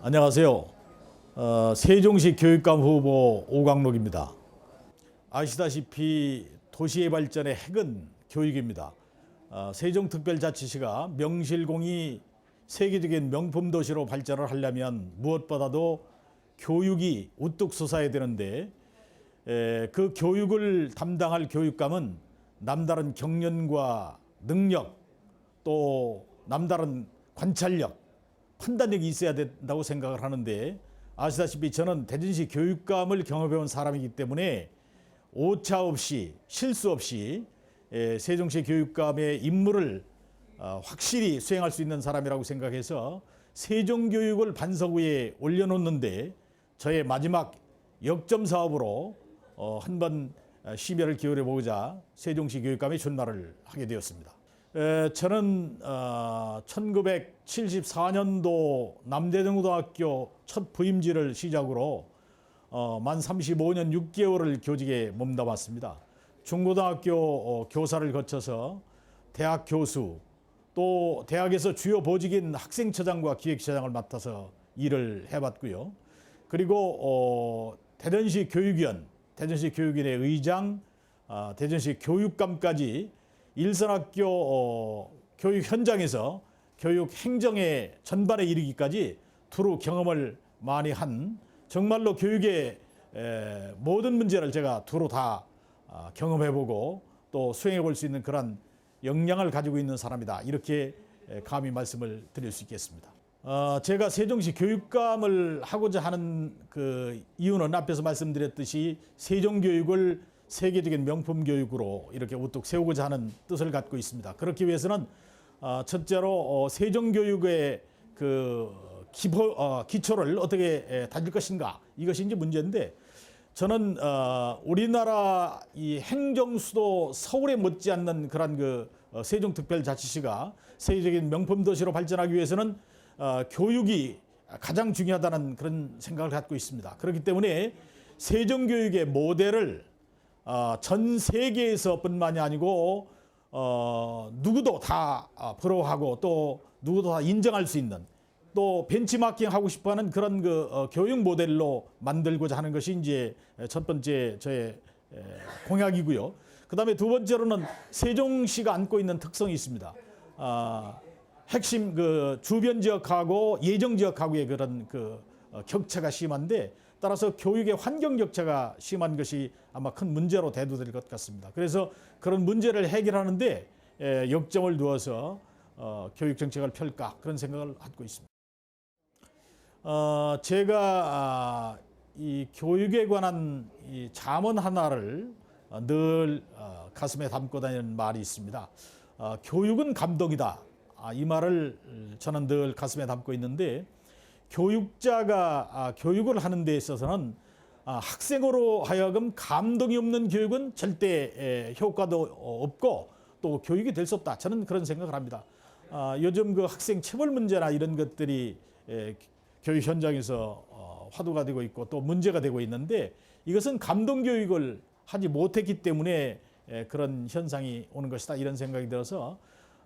안녕하세요. 어, 세종시 교육감 후보 오광록입니다. 아시다시피 도시의 발전의 핵은 교육입니다. 어, 세종특별자치시가 명실공히 세계적인 명품 도시로 발전을 하려면 무엇보다도 교육이 우뚝 솟아야 되는데 에, 그 교육을 담당할 교육감은 남다른 경륜과 능력 또 남다른 관찰력 판단력이 있어야 된다고 생각을 하는데 아시다시피 저는 대전시 교육감을 경험해온 사람이기 때문에 오차 없이 실수 없이 에, 세종시 교육감의 임무를 어, 확실히 수행할 수 있는 사람이라고 생각해서 세종교육을 반석 위에 올려놓는데 저의 마지막 역점 사업으로 어, 한번 심혈을 기울여 보고자 세종시 교육감에 출마를 하게 되었습니다. 에, 저는 어, 1974년도 남대등고등학교 첫 부임지를 시작으로 어, 만 35년 6개월을 교직에 몸담았습니다. 중고등학교 어, 교사를 거쳐서 대학 교수 또 대학에서 주요 보직인 학생처장과 기획처장을 맡아서 일을 해봤고요. 그리고 어, 대전시 교육위원, 대전시 교육위원회 의장, 아, 대전시 교육감까지 일선학교 어, 교육 현장에서 교육 행정의 전반에 이르기까지 두루 경험을 많이 한 정말로 교육의 에, 모든 문제를 제가 두루 다 아, 경험해보고 또 수행해볼 수 있는 그런 역량을 가지고 있는 사람이다 이렇게 에, 감히 말씀을 드릴 수 있겠습니다. 어, 제가 세종시 교육감을 하고자 하는 그 이유는 앞에서 말씀드렸듯이 세종교육을 세계적인 명품 교육으로 이렇게 우뚝 세우고자 하는 뜻을 갖고 있습니다. 그렇기 위해서는 어, 첫째로 어, 세종 교육의 그 기초, 어, 기초를 어떻게 에, 다질 것인가 이것이 이제 문제인데 저는 어, 우리나라 이 행정 수도 서울에 못지않는 그런 그 어, 세종특별자치시가 세계적인 명품 도시로 발전하기 위해서는 어, 교육이 가장 중요하다는 그런 생각을 갖고 있습니다. 그렇기 때문에 세종교육의 모델을 어, 전 세계에서뿐만이 아니고 어, 누구도 다 어, 부러워하고 또 누구도 다 인정할 수 있는 또 벤치마킹 하고 싶어하는 그런 그 어, 교육 모델로 만들고자 하는 것이 이제 첫 번째 저의 에, 공약이고요. 그다음에 두 번째로는 세종시가 안고 있는 특성이 있습니다. 아, 핵심 그 주변 지역하고 예정 지역하고의 그런 그 어, 격차가 심한데 따라서 교육의 환경 격차가 심한 것이 아마 큰 문제로 대두될 것 같습니다. 그래서 그런 문제를 해결하는데 에, 역점을 두어서 어, 교육 정책을 펼까 그런 생각을 갖고 있습니다. 어, 제가 아, 이 교육에 관한 이 잠언 하나를 어, 늘 어, 가슴에 담고 다니는 말이 있습니다. 어, 교육은 감동이다. 아, 이 말을 저는 늘 가슴에 담고 있는데 교육자가 아, 교육을 하는 데 있어서는 아, 학생으로 하여금 감동이 없는 교육은 절대 에, 효과도 없고 또 교육이 될 수 없다. 저는 그런 생각을 합니다. 아, 요즘 그 학생 체벌 문제나 이런 것들이 에, 교육 현장에서 어, 화두가 되고 있고 또 문제가 되고 있는데 이것은 감동 교육을 하지 못했기 때문에 에, 그런 현상이 오는 것이다 이런 생각이 들어서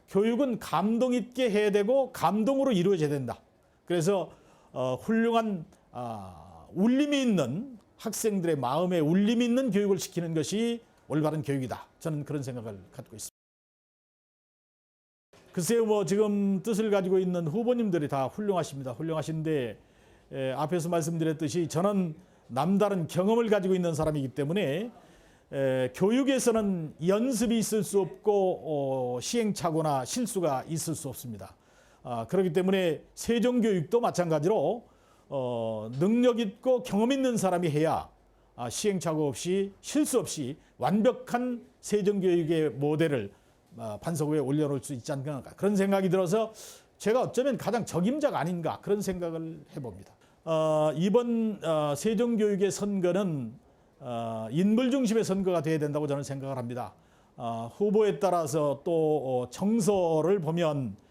교육은 감동 있게 해야 되고 감동으로 이루어져야 된다. 그래서 어, 훌륭한 아, 울림이 있는 학생들의 마음에 울림이 있는 교육을 시키는 것이 올바른 교육이다. 저는 그런 생각을 갖고 있습니다. 글쎄요, 뭐 지금 뜻을 가지고 있는 후보님들이 다 훌륭하십니다. 훌륭하신데 에, 앞에서 말씀드렸듯이 저는 남다른 경험을 가지고 있는 사람이기 때문에 에, 교육에서는 연습이 있을 수 없고 어, 시행착오나 실수가 있을 수 없습니다. 아, 그렇기 때문에 세종교육도 마찬가지로 어, 능력 있고 경험 있는 사람이 해야 아, 시행착오 없이 실수 없이 완벽한 세종교육의 모델을 아, 반석 위에 올려놓을 수 있지 않을까 그런 생각이 들어서 제가 어쩌면 가장 적임자가 아닌가 그런 생각을 해봅니다. 어, 이번 어, 세종교육의 선거는 어, 인물 중심의 선거가 돼야 된다고 저는 생각을 합니다. 어, 후보에 따라서 또 어, 정서를 보면 어,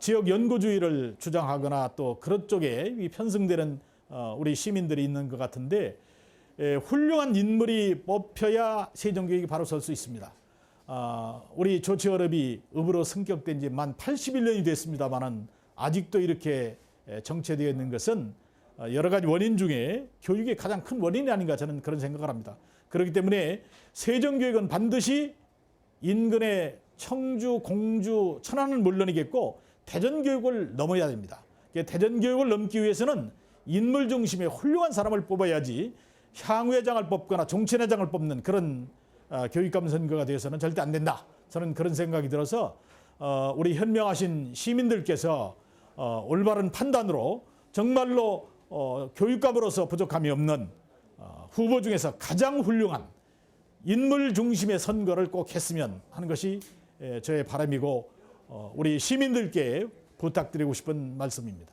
지역 연구주의를 주장하거나 또 그런 쪽에 이 편승되는 어, 우리 시민들이 있는 것 같은데 에, 훌륭한 인물이 뽑혀야 세종교육이 바로 설 수 있습니다. 아, 우리 조치어업이 읍으로 승격된 지 만 81년이 됐습니다만은 아직도 이렇게 에, 정체되어 있는 것은 어, 여러 가지 원인 중에 교육의 가장 큰 원인이 아닌가 저는 그런 생각을 합니다. 그렇기 때문에 세정교육은 반드시 인근의 청주, 공주, 천안은 물론이겠고 대전교육을 넘어야 됩니다. 대전교육을 넘기 위해서는 인물 중심의 훌륭한 사람을 뽑아야지 향후회장을 뽑거나 종친회장을 뽑는 그런 어, 교육감 선거가 되어서는 절대 안 된다. 저는 그런 생각이 들어서 어, 우리 현명하신 시민들께서 어, 올바른 판단으로 정말로 어, 교육감으로서 부족함이 없는 어, 후보 중에서 가장 훌륭한 인물 중심의 선거를 꼭 했으면 하는 것이 에, 저의 바람이고 어, 우리 시민들께 부탁드리고 싶은 말씀입니다.